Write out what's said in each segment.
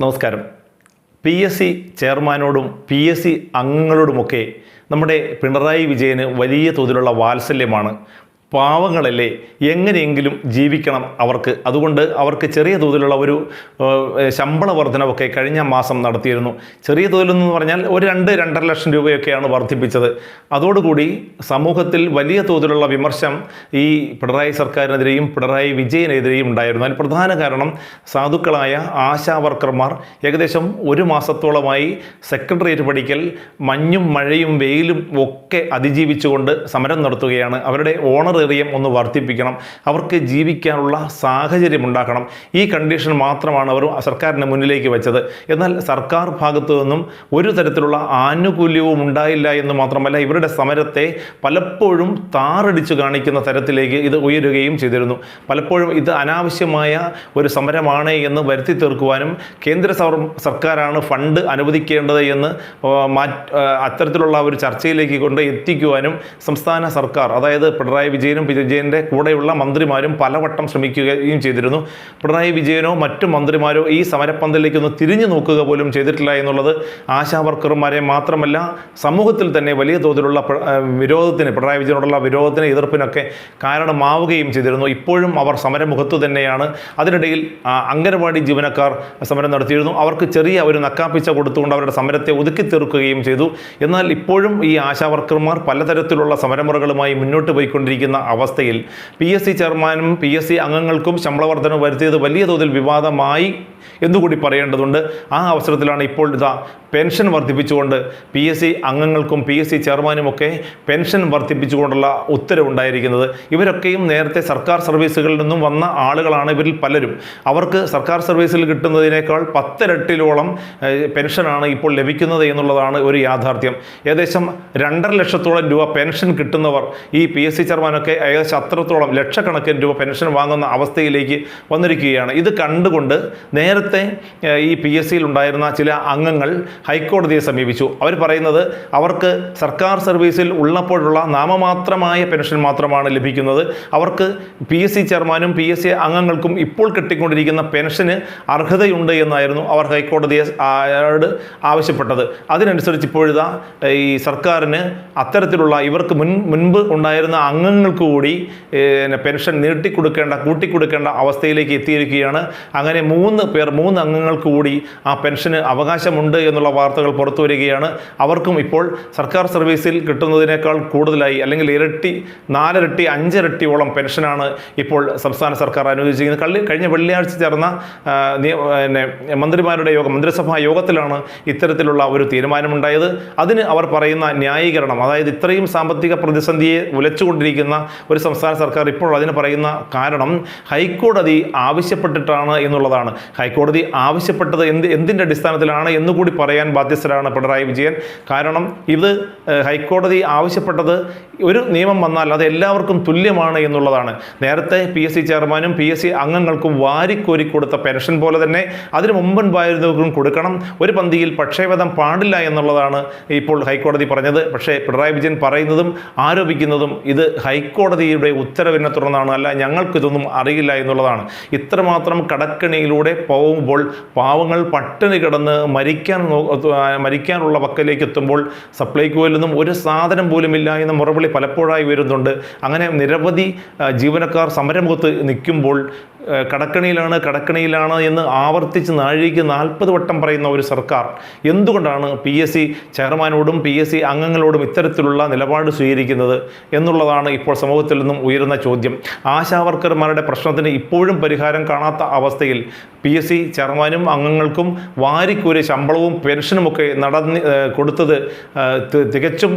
നമസ്കാരം. P S C ചെയർമാനോടും P S C അംഗങ്ങളോടുമൊക്കെ നമ്മുടെ പിണറായി വിജയന് വലിയ തോതിലുള്ള വാത്സല്യമാണ്. പാവങ്ങളല്ലേ? എങ്ങനെയെങ്കിലും ജീവിക്കണം അവർക്ക്. അതുകൊണ്ട് അവർക്ക് ചെറിയ തോതിലുള്ള ഒരു ശമ്പള വർധനവൊക്കെ കഴിഞ്ഞ മാസം നടത്തിയിരുന്നു. ചെറിയ തോതിലെന്ന് പറഞ്ഞാൽ ഒരു രണ്ട് രണ്ടര ലക്ഷം രൂപയൊക്കെയാണ് വർദ്ധിപ്പിച്ചത്. അതോടുകൂടി സമൂഹത്തിൽ വലിയ തോതിലുള്ള വിമർശം ഈ പിണറായി സർക്കാരിനെതിരെയും പിണറായി വിജയനെതിരെയും ഉണ്ടായിരുന്നു. അതിന് പ്രധാന കാരണം സാധുക്കളായ ആശാ വർക്കർമാർ. ഏകദേശം ഒരു മാസത്തോളമായി സെക്രട്ടേറിയറ്റ് പഠിക്കൽ മഞ്ഞും മഴയും വെയിലും ഒക്കെ അതിജീവിച്ചുകൊണ്ട് സമരം നടത്തുകയാണ്. അവരുടെ ഓണറേറിയം ഒന്ന് വർദ്ധിപ്പിക്കണം. അവർക്ക് ജീവിക്കാനുള്ള സാഹചര്യം ഉണ്ടാക്കണം. ഈ കണ്ടീഷൻ മാത്രമാണ് അവർ സർക്കാരിന്റെ മുന്നിലേക്ക് വെച്ചത്. എന്നാൽ സർക്കാർ ഭാഗത്തു നിന്നും ഒരു തരത്തിലുള്ള ആനുകൂല്യവും ഉണ്ടായില്ല എന്ന് മാത്രമല്ല ഇവരുടെ സമരത്തെ പലപ്പോഴും താറടിച്ചു കാണിക്കുന്ന തരത്തിലേക്ക് ഇത് ഉയരുകയും ചെയ്തിരുന്നു. പലപ്പോഴും ഇത് അനാവശ്യമായ ഒരു സമരമാണ് എന്ന് വരുത്തി തീർക്കുവാനും കേന്ദ്ര സർ- സർക്കാരാണ് ഫണ്ട് അനുവദിക്കേണ്ടത് എന്ന് അത്തരത്തിലുള്ള ഒരു ചർച്ചയിലേക്ക് കൊണ്ട് എത്തിക്കുവാനും സംസ്ഥാന സർക്കാർ അതായത് പിണറായി വിജയനും വിജയന്റെ കൂടെയുള്ള മന്ത്രിമാരും പലവട്ടം ശ്രമിക്കുകയും ചെയ്തിരുന്നു. പിണറായി വിജയനോ മറ്റു മന്ത്രിമാരോ ഈ സമരപ്പന്തലിലേക്ക് ഒന്ന് തിരിഞ്ഞു നോക്കുക പോലും ചെയ്തിട്ടില്ല എന്നുള്ളത് ആശാവർക്കർമാരെ മാത്രമല്ല സമൂഹത്തിൽ തന്നെ വലിയ തോതിലുള്ള വിരോധത്തിന് പിണറായി വിജയനോടുള്ള വിരോധത്തിന് എതിർപ്പിനൊക്കെ കാരണമാവുകയും ചെയ്തിരുന്നു. ഇപ്പോഴും അവർ സമരമുഖത്ത് തന്നെയാണ്. അതിനിടയിൽ അംഗനവാടി ജീവനക്കാർ സമരം നടത്തിയിരുന്നു. അവർക്ക് ചെറിയ ഒരു നക്കാപ്പിച്ച കൊടുത്തുകൊണ്ട് അവരുടെ സമരത്തെ ഒതുക്കി തീർക്കുകയും ചെയ്തു. എന്നാൽ ഇപ്പോഴും ഈ ആശാവർക്കർമാർ പലതരത്തിലുള്ള സമരമുറകളുമായി മുന്നോട്ട് പോയിക്കൊണ്ടിരിക്കുന്ന അവസ്ഥയിൽ പി എസ് സി ചെയർമാനും പി എസ് സി അംഗങ്ങൾക്കും ശമ്പള വർധന വരുത്തിയത് വലിയ തോതിൽ വിവാദമായി എന്നുകൂടി പറയേണ്ടതുണ്ട്. ആ അവസരത്തിലാണ് ഇപ്പോൾ ഇതാ പെൻഷൻ വർദ്ധിപ്പിച്ചുകൊണ്ട് പി എസ് സി അംഗങ്ങൾക്കും പി എസ് സി ചെയർമാനുമൊക്കെ പെൻഷൻ വർദ്ധിപ്പിച്ചുകൊണ്ടുള്ള ഉത്തരവുണ്ടായിരിക്കുന്നത്. ഇവരൊക്കെയും നേരത്തെ സർക്കാർ സർവീസുകളിൽ നിന്നും വന്ന ആളുകളാണ് ഇവരിൽ പലരും. അവർക്ക് സർക്കാർ സർവീസിൽ കിട്ടുന്നതിനേക്കാൾ പത്തിരട്ടിലോളം പെൻഷനാണ് ഇപ്പോൾ ലഭിക്കുന്നത് എന്നുള്ളതാണ് ഒരു യാഥാർത്ഥ്യം. ഏകദേശം രണ്ടര ലക്ഷത്തോളം രൂപ പെൻഷൻ കിട്ടുന്നവർ ഈ പി എസ് സി ചെയർമാനൊക്കെ ഏകദേശം അത്രത്തോളം ലക്ഷക്കണക്കിന് രൂപ പെൻഷൻ വാങ്ങുന്ന അവസ്ഥയിലേക്ക് വന്നിരിക്കുകയാണ്. ഇത് കണ്ടുകൊണ്ട് നേരത്തെ ഈ പി എസ് സിയിൽ ഉണ്ടായിരുന്ന ചില അംഗങ്ങൾ ഹൈക്കോടതിയെ സമീപിച്ചു. അവർ പറയുന്നത് അവർക്ക് സർക്കാർ സർവീസിൽ ഉള്ളപ്പോഴുള്ള നാമമാത്രമായ പെൻഷൻ മാത്രമാണ് ലഭിക്കുന്നത്. അവർക്ക് പി എസ് സി ചെയർമാനും പി എസ് സി അംഗങ്ങൾക്കും ഇപ്പോൾ കിട്ടിക്കൊണ്ടിരിക്കുന്ന പെൻഷന് അർഹതയുണ്ട് എന്നായിരുന്നു അവർ ഹൈക്കോടതിയെ ആവശ്യപ്പെട്ടത്. അതിനനുസരിച്ച് ഇപ്പോഴിതാ ഈ സർക്കാരിന് അത്തരത്തിലുള്ള ഇവർക്ക് മുൻ മുൻപ് ഉണ്ടായിരുന്ന അംഗങ്ങൾക്ക് കൂടി പിന്നെ പെൻഷൻ നീട്ടിക്കൊടുക്കേണ്ട കൂട്ടിക്കൊടുക്കേണ്ട അവസ്ഥയിലേക്ക് എത്തിയിരിക്കുകയാണ്. അങ്ങനെ മൂന്ന് പേർ മൂന്ന് അംഗങ്ങൾ കൂടി ആ പെൻഷന് അവകാശമുണ്ട് എന്നുള്ള വാർത്തകൾ പുറത്തു വരികയാണ്. അവർക്കും ഇപ്പോൾ സർക്കാർ സർവീസിൽ കിട്ടുന്നതിനേക്കാൾ കൂടുതലായി അല്ലെങ്കിൽ ഇരട്ടി നാലിരട്ടി അഞ്ചിരട്ടിയോളം പെൻഷനാണ് ഇപ്പോൾ സംസ്ഥാന സർക്കാർ അനുവദിച്ചിരിക്കുന്നത്. കള്ളി കഴിഞ്ഞ വെള്ളിയാഴ്ച ചേർന്ന പിന്നെ മന്ത്രിമാരുടെ യോഗം മന്ത്രിസഭാ യോഗത്തിലാണ് ഇത്തരത്തിലുള്ള ഒരു തീരുമാനമുണ്ടായത്. അതിന് അവർ പറയുന്ന ന്യായീകരണം അതായത് ഇത്രയും സാമ്പത്തിക പ്രതിസന്ധിയെ ഉലച്ചുകൊണ്ടിരിക്കുന്ന ഒരു സംസ്ഥാന സർക്കാർ ഇപ്പോൾ അതിന് പറയുന്ന കാരണം ഹൈക്കോടതി ആവശ്യപ്പെട്ടിട്ടാണ് എന്നുള്ളതാണ്. ഹൈക്കോടതി ആവശ്യപ്പെട്ടത് എന്ത് എന്തിന്റെ അടിസ്ഥാനത്തിലാണ് എന്നുകൂടി പറയാൻ ബാധ്യസ്ഥരാണ് പിണറായി വിജയൻ. കാരണം ഇത് ഹൈക്കോടതി ആവശ്യപ്പെട്ടത് ഒരു നിയമം വന്നാൽ അത് എല്ലാവർക്കും തുല്യമാണ് എന്നുള്ളതാണ്. നേരത്തെ പി എസ് സി ചെയർമാനും പി എസ് സി അംഗങ്ങൾക്കും വാരിക്കോരി കൊടുത്ത പെൻഷൻ പോലെ തന്നെ അതിന് മുമ്പുണ്ടായിരുന്നവർക്കും കൊടുക്കണം. ഒരു പന്തിയിൽ പക്ഷേവധം പാടില്ല എന്നുള്ളതാണ് ഇപ്പോൾ ഹൈക്കോടതി പറഞ്ഞത്. പക്ഷേ പിണറായി വിജയൻ പറയുന്നതും ആരോപിക്കുന്നതും ഇത് ഹൈക്കോടതിയുടെ ഉത്തരവിനെ തുടർന്നാണ്. അല്ല ഞങ്ങൾക്കിതൊന്നും അറിയില്ല എന്നുള്ളതാണ്. ഇത്രമാത്രം കടക്കണിയിലൂടെ പോകുമ്പോൾ പാവങ്ങൾ പട്ടിണി കിടന്ന് മരിക്കാൻ മരിക്കാനുള്ള വക്കലേക്ക് എത്തുമ്പോൾ സപ്ലൈകോയിൽ നിന്നും ഒരു സാധനം പോലും ഇല്ല എന്ന മുറവിളി പലപ്പോഴായി വരുന്നുണ്ട്. അങ്ങനെ നിരവധി ജീവനക്കാർ സമരമുഖത്ത് നിൽക്കുമ്പോൾ കടക്കണിയിലാണ് കടക്കണിയിലാണ് എന്ന് ആവർത്തിച്ച് നാഴികയ്ക്ക് നാൽപ്പത് വട്ടം പറയുന്ന ഒരു സർക്കാർ. എന്തുകൊണ്ടാണ് പി എസ് സി ചെയർമാനോടും പി എസ് സി അംഗങ്ങളോടും ഇത്തരത്തിലുള്ള നിലപാട് സ്വീകരിക്കുന്നത് എന്നുള്ളതാണ് ഇപ്പോൾ സമൂഹത്തിൽ നിന്നും ഉയരുന്ന ചോദ്യം. ആശാവർക്കർമാരുടെ പ്രശ്നത്തിന് ഇപ്പോഴും പരിഹാരം കാണാത്ത അവസ്ഥയിൽ പി എസ് സി ചെയർമാനും അംഗങ്ങൾക്കും വാരിക്കൂരി ശമ്പളവും പെൻഷനുമൊക്കെ നടന്ന് കൊടുത്തത് തികച്ചും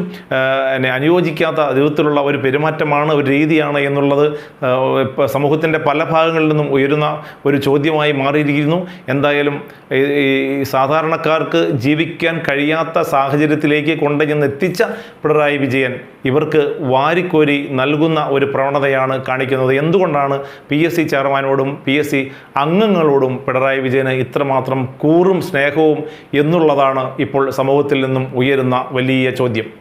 അനുയോജിക്കാത്ത വിധത്തിലുള്ള ഒരു പെരുമാറ്റമാണ് ഒരു രീതിയാണ് എന്നുള്ളത് സമൂഹത്തിന്റെ പല ഭാഗങ്ങളിൽ നിന്നും ഉയരുന്ന ഒരു ചോദ്യമായി മാറിയിരിക്കുന്നു. എന്തായാലും ഈ സാധാരണക്കാർക്ക് ജീവിക്കാൻ കഴിയാത്ത സാഹചര്യത്തിലേക്ക് കൊണ്ടുചെന്ന് എത്തിച്ച പിണറായി വിജയൻ ഇവർക്ക് വാരിക്കോരി നൽകുന്ന ഒരു പ്രവണതയാണ് കാണിക്കുന്നത്. എന്തുകൊണ്ടാണ് പി എസ് സി ചെയർമാനോടും പി എസ് സി അംഗങ്ങളോടും പിണറായി വിജയന് ഇത്രമാത്രം കൂറും സ്നേഹവും എന്നുള്ളതാണ് ഇപ്പോൾ സമൂഹത്തിൽ നിന്നും ഉയരുന്ന വലിയ ചോദ്യം.